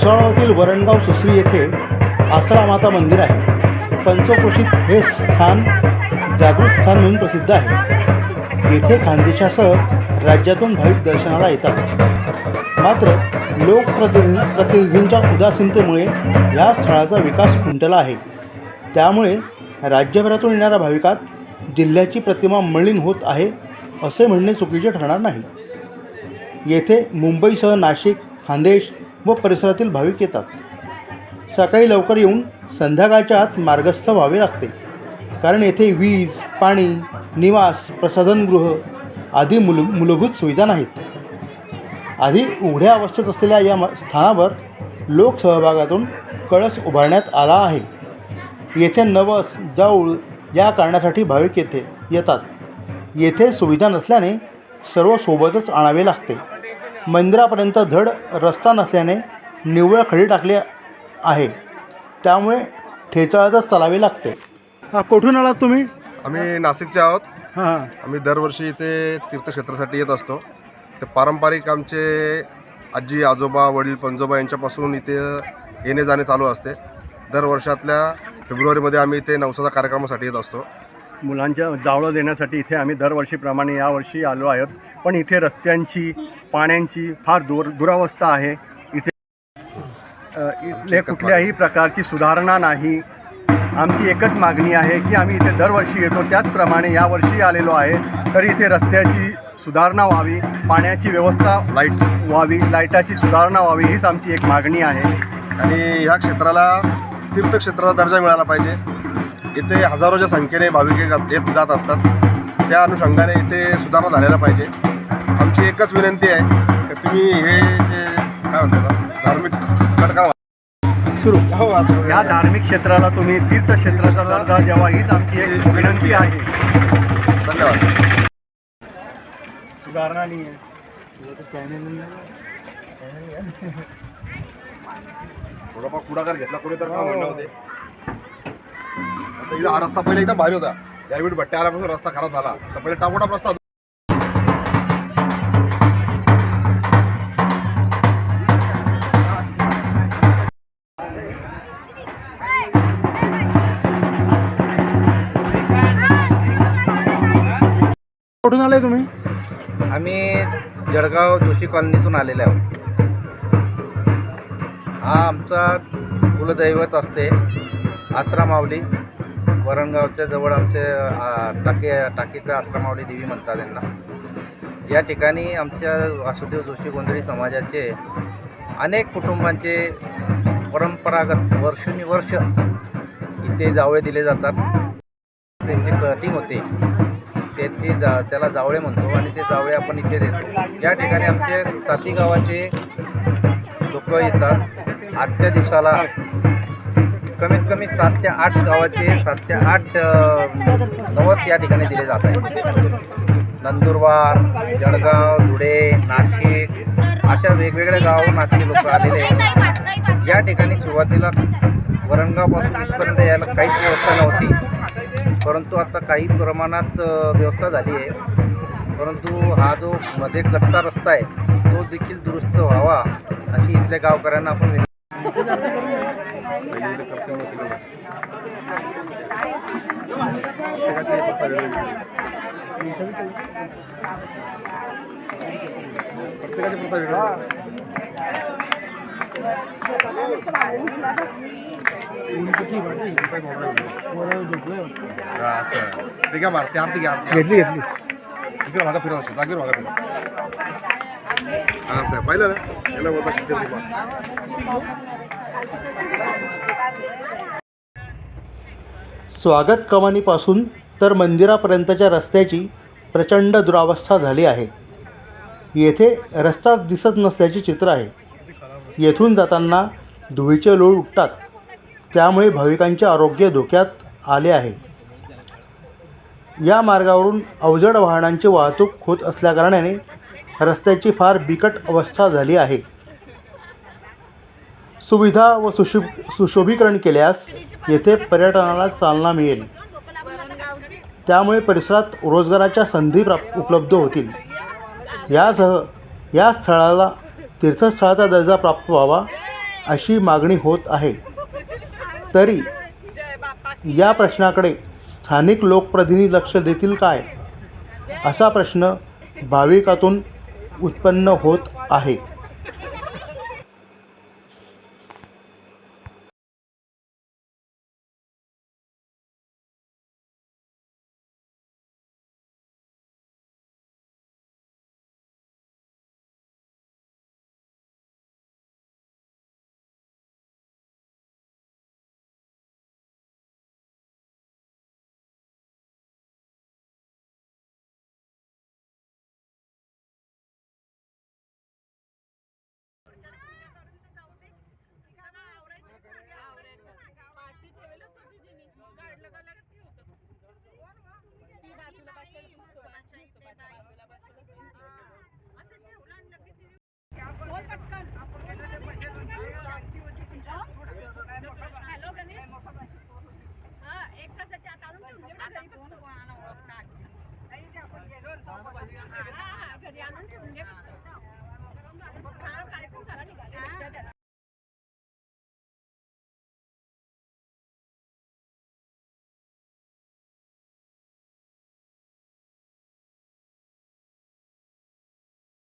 भुसावळातील वरणगाव सुसरी येथे आसरा माता मंदिर आहे. पंचक्रोशीत हे स्थान जागृत स्थान म्हणून प्रसिद्ध आहे. येथे खानदेशासह राज्यातून भाविक दर्शनाला येतात. मात्र लोकप्रतिनिधी प्रतिनिधींच्या उदासीनतेमुळे या स्थळाचा विकास खुंटला आहे. त्यामुळे राज्यभरातून येणाऱ्या भाविकात जिल्ह्याची प्रतिमा मलिन होत आहे असे म्हणणे चुकीचे ठरणार नाही. येथे मुंबईसह नाशिक खानदेश व परिसरातील भाविक येतात. सकाळी लवकर येऊन संध्याकाळच्या आत मार्गस्थ व्हावे लागते. कारण येथे वीज पाणी निवास प्रसाधनगृह आदी मूल मूलभूत सुविधा नाहीत. आधी उघड्या अवस्थेत असलेल्या या म- स्थानावर लोकसहभागातून कळस उभारण्यात आला आहे. येथे नवस जाऊळ या कारणासाठी भाविक येथे येतात. येथे सुविधा नसल्याने सर्व सोबतच आणावे लागते. मंदिरापर्यंत धड रस्ता नसल्याने निव्वळ खडी टाकले आहे. त्यामुळे ठेचाळतच चालावे लागते. हां कुठून आलात तुम्ही? आम्ही नाशिकचे आहोत. हां. हां आम्ही दरवर्षी इथे तीर्थक्षेत्रासाठी येत असतो. ते पारंपरिक आमचे आजी आजोबा वडील पंजोबा यांच्यापासून इथे येणे जाणे चालू असते. दर वर्षातल्या फेब्रुवारीमध्ये आम्ही इथे नवसाचा कार्यक्रमासाठी येत असतो. मुलांच्या जावळं देण्यासाठी इथे आम्ही दरवर्षीप्रमाणे यावर्षी आलो आहोत. पण इथे रस्त्यांची पाण्याची फार दूर दुरावस्था आहे. इथे इथले कुठल्याही प्रकारची सुधारणा नाही. आमची एकच मागणी आहे की आम्ही इथे दरवर्षी येतो. त्याचप्रमाणे यावर्षी आलेलो आहे. तर इथे रस्त्याची सुधारणा व्हावी पाण्याची व्यवस्था लाइट व्हावी लाईटाची सुधारणा व्हावी हीच आमची एक मागणी आहे. आणि ह्या क्षेत्राला तीर्थक्षेत्राचा दर्जा मिळाला पाहिजे. इथे हजारोच्या संख्येने भाविक येत येत जात असतात. त्या अनुषंगाने इथे सुधारणा झालेला पाहिजे. आमची एकच विनंती आहे की तुम्ही हे जे काय म्हणतात धार्मिक कडका सुरू. या धार्मिक क्षेत्राला तुम्ही तीर्थक्षेत्राचा दर्जा द्यावा हीच आमची एक विनंती आहे. धन्यवाद. सुधारणा नाही आहे. थोडाफार पुढाकार घेतला कोणी तर का म्हणणं होते? आता इथं हा रस्ता पहिले एकदम भारी होता. यावेळी भट्ट्या आल्यापासून रस्ता खराब झाला. तर पहिले टापोटाप रस्ता होता. कुठून आले तुम्ही? आम्ही जळगाव जोशी कॉलनीतून आलेले आहोत हा आमचा कुलदैवत असते. आसरा माऊली वरणगावच्या जवळ आमचे टाके टाकीचं आसरा माऊली देवी म्हणतात त्यांना. या ठिकाणी आमच्या वासुदेव जोशी गोंधळी समाजाचे अनेक कुटुंबांचे परंपरागत वर्षानुवर्ष इथे जावळे दिले जातात. त्यांची कटिंग होते. त्याची जा त्याला जावळे म्हणतो आणि ते जावळे आपण इथे देतो. या ठिकाणी आमचे साती गावाचे लोक येतात. आजच्या दिवसाला कमीत कमी सात ते आठ गावाचे सात ते आठ नवस या ठिकाणी दिले जात आहेत. नंदुरबार जळगाव धुळे नाशिक अशा वेगवेगळ्या गावाहून आजचे लोक आलेले आहेत. या ठिकाणी सुरुवातीला वरणगावपासून इथपर्यंत यायला काहीच व्यवस्था नव्हती. परंतु आता काही प्रमाणात व्यवस्था झाली आहे. परंतु हा जो मध्ये कच्चा रस्ता आहे तो देखील दुरुस्त व्हावा अशी इथल्या गावकऱ्यांना आपण विनंती प्रत्येकाची एक पत्ता वेगळी. प्रत्येकाची प्रथा वेगळी. हा, असं ठीक आहे मारते आरती घ्या आरती घेतली घेतली इकडे मागा फिरत असतो जागेवर मागा फिरत हां साहेब. पाहिलं ना? याला बोलतात सिद्धेश्वरी स्वागत कमानीपासून तर मंदिरापर्यंतच्या रस्त्याची प्रचंड दुरावस्था झाली आहे. येथे रस्ताच दिसत नसल्याचे चित्र आहे. येथून जाताना धुळीचे लोळ उठतात. त्यामुळे भाविकांचे आरोग्य धोक्यात आले आहे. या मार्गावरून अवजड वाहनांची वाहतूक होत असल्याकारणाने रस्त्याची फार बिकट अवस्था झाली आहे. सुविधा व सुशो सुशोभीकरण केल्यास येथे पर्यटनाला चालना मिळेल. त्यामुळे परिसरात रोजगाराच्या संधी प्राप उपलब्ध होतील. यासह या स्थळाला तीर्थस्थळाचा दर्जा प्राप्त व्हावा अशी मागणी होत आहे. तरी या प्रश्नाकडे स्थानिक लोकप्रतिनिधी लक्ष देतील काय? असा प्रश्न भाविकातून उत्पन्न होत आहे. बोल पटकन